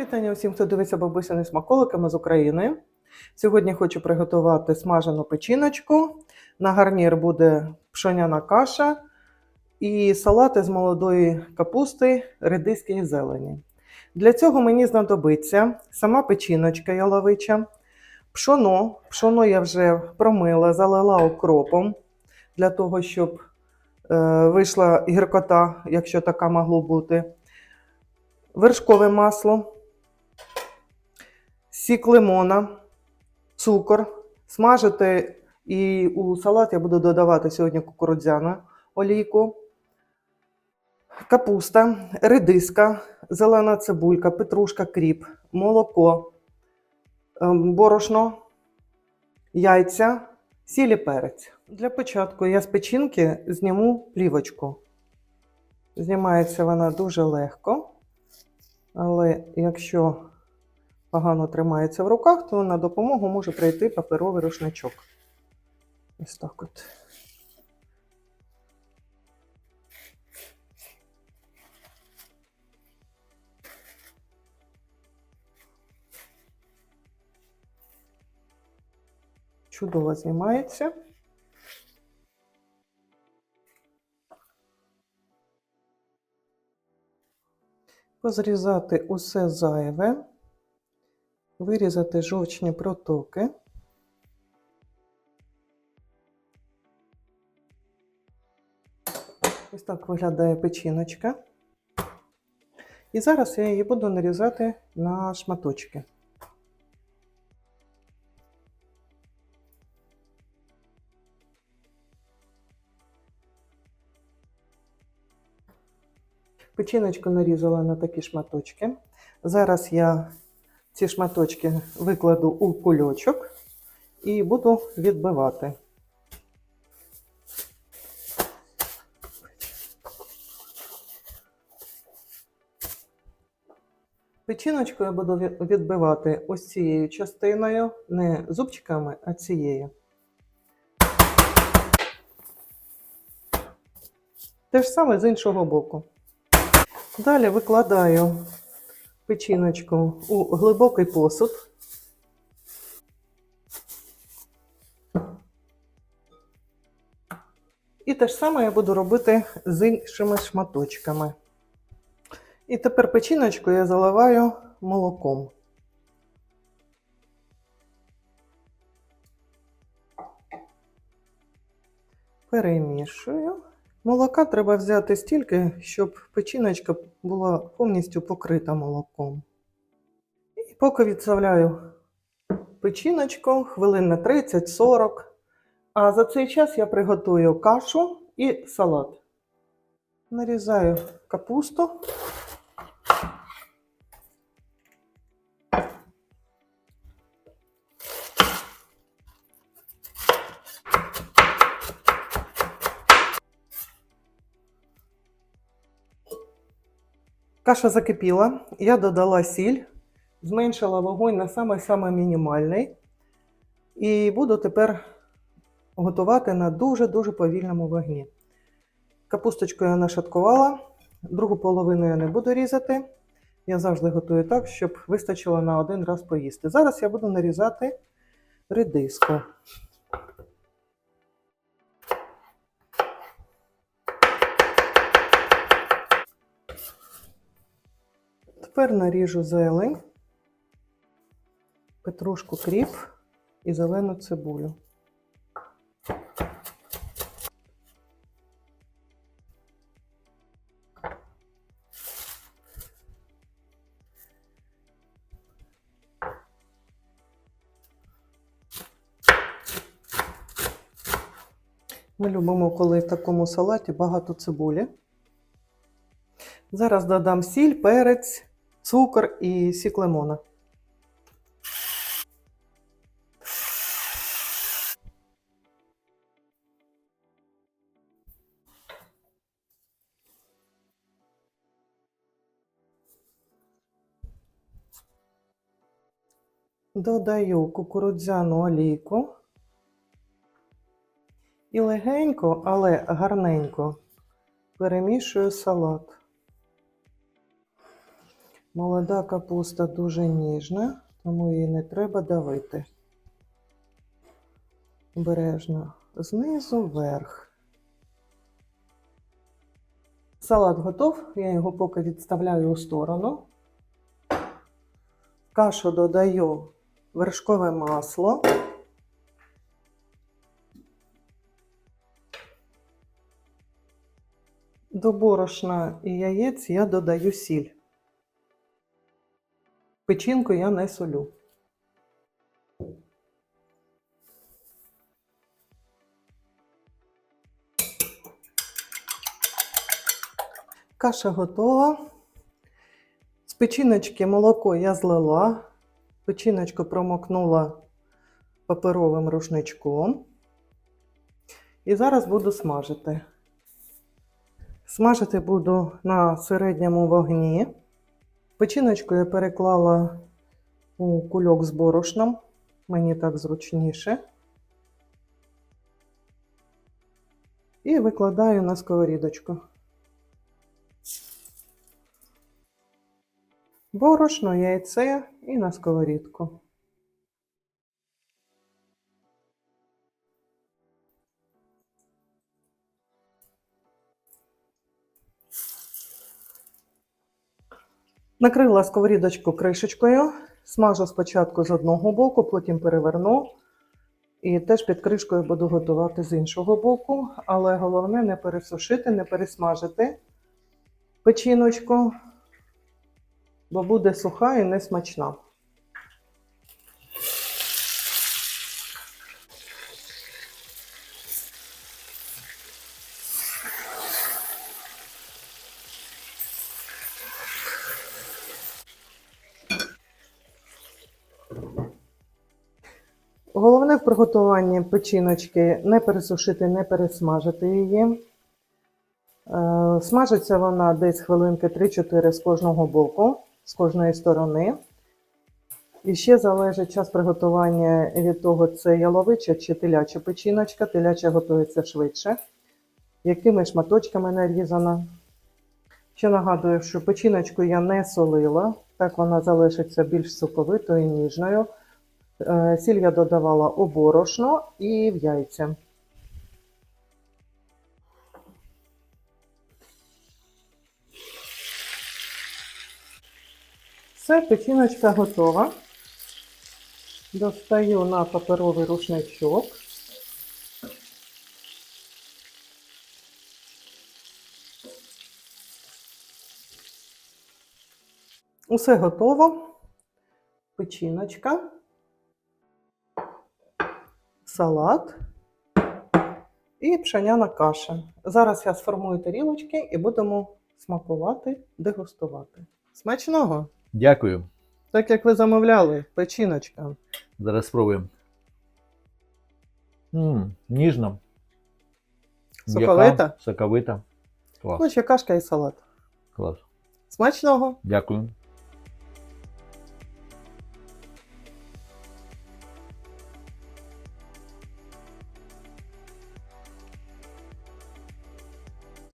Вітання усім, хто дивиться бабусяни смаколиками з України. Сьогодні хочу приготувати смажену печіночку. На гарнір буде пшоняна каша і салати з молодої капусти, редиски і зелені. Для цього мені знадобиться сама печіночка яловича, пшоно. Пшоно я вже промила, залила окропом для того, щоб е, вийшла гіркота, якщо така могло бути. Вершкове масло, сік лимона, цукор. Смажити і у салат я буду додавати сьогодні кукурудзяну олійку, капуста, редиска, зелена цибулька, петрушка, кріп, молоко, борошно, яйця, сіль і перець. Для початку я з печінки зніму плівочку. Знімається вона дуже легко, але якщо погано тримається в руках, то на допомогу може прийти паперовий рушничок. Ось так от. Чудово знімається. Позрізати усе зайве, вирізати жовчні протоки. Ось так виглядає печіночка. І зараз я її буду нарізати на шматочки. Печіночку нарізала на такі шматочки. Зараз я ці шматочки викладу у кульочок і буду відбивати. Печіночку я буду відбивати ось цією частиною, не зубчиками, а цією. Те ж саме з іншого боку. Далі викладаю печіночку у глибокий посуд. І те ж саме я буду робити з іншими шматочками. І тепер печіночку я заливаю молоком. Перемішую. Молока треба взяти стільки, щоб печіночка була повністю покрита молоком. І поки відставляю печіночку хвилин на 30-40. А за цей час я приготую кашу і салат. Нарізаю капусту. Каша закипіла, я додала сіль, зменшила вогонь на самий-самий мінімальний. І буду тепер готувати на дуже-дуже повільному вогні. Капусточку я нашаткувала, другу половину я не буду різати. Я завжди готую так, щоб вистачило на один раз поїсти. Зараз я буду нарізати редиску. Тепер наріжу зелень, петрушку кріп і зелену цибулю. Ми любимо, коли в такому салаті багато цибулі. Зараз додам сіль, перець, цукор і сік лимона. Додаю кукурудзяну олійку. І легенько, але гарненько перемішую салат. Молода капуста дуже ніжна, тому її не треба давити. Обережно знизу вверх. Салат готов, я його поки відставляю у сторону. В Кашу додаю вершкове масло. До борошна і яєць я додаю сіль. Печінку я не солю. Каша готова. З печіночки молоко я злила. Печіночку промокнула паперовим рушничком. І зараз буду смажити. Смажити буду на середньому вогні. Печіночку я переклала у кульок з борошном. Мені так зручніше. І викладаю на сковорідочку. Борошно, яйце і на сковорідку. Накрила сковорідочку кришечкою, смажу спочатку з одного боку, потім переверну. І теж під кришкою буду готувати з іншого боку, але головне не пересушити, не пересмажити печіночку, бо буде суха і несмачна. Головне в приготуванні печіночки не пересушити, не пересмажити її. Е, Смажиться вона десь хвилинки 3-4 з кожного боку, з кожної сторони. І ще залежить час приготування від того, це яловича чи теляча печіночка. Теляча готується швидше. Якими шматочками нарізана. Ще нагадую, що печіночку я не солила, так вона залишиться більш соковитою і ніжною. Е, Сіль я додавала у борошно і в яйця. Все, печіночка готова. Достаю на паперовий рушничок. Усе готово. Печіночка салат і пшеняна каша. Зараз я сформую тарілочки і будемо смакувати, дегустувати. Смачного! Дякую. Так як ви замовляли, печіночка. Зараз спробуємо. м ніжно. Соковита? Соковита. Клас. Ну, ще кашка і салат. Клас. Смачного! Дякую.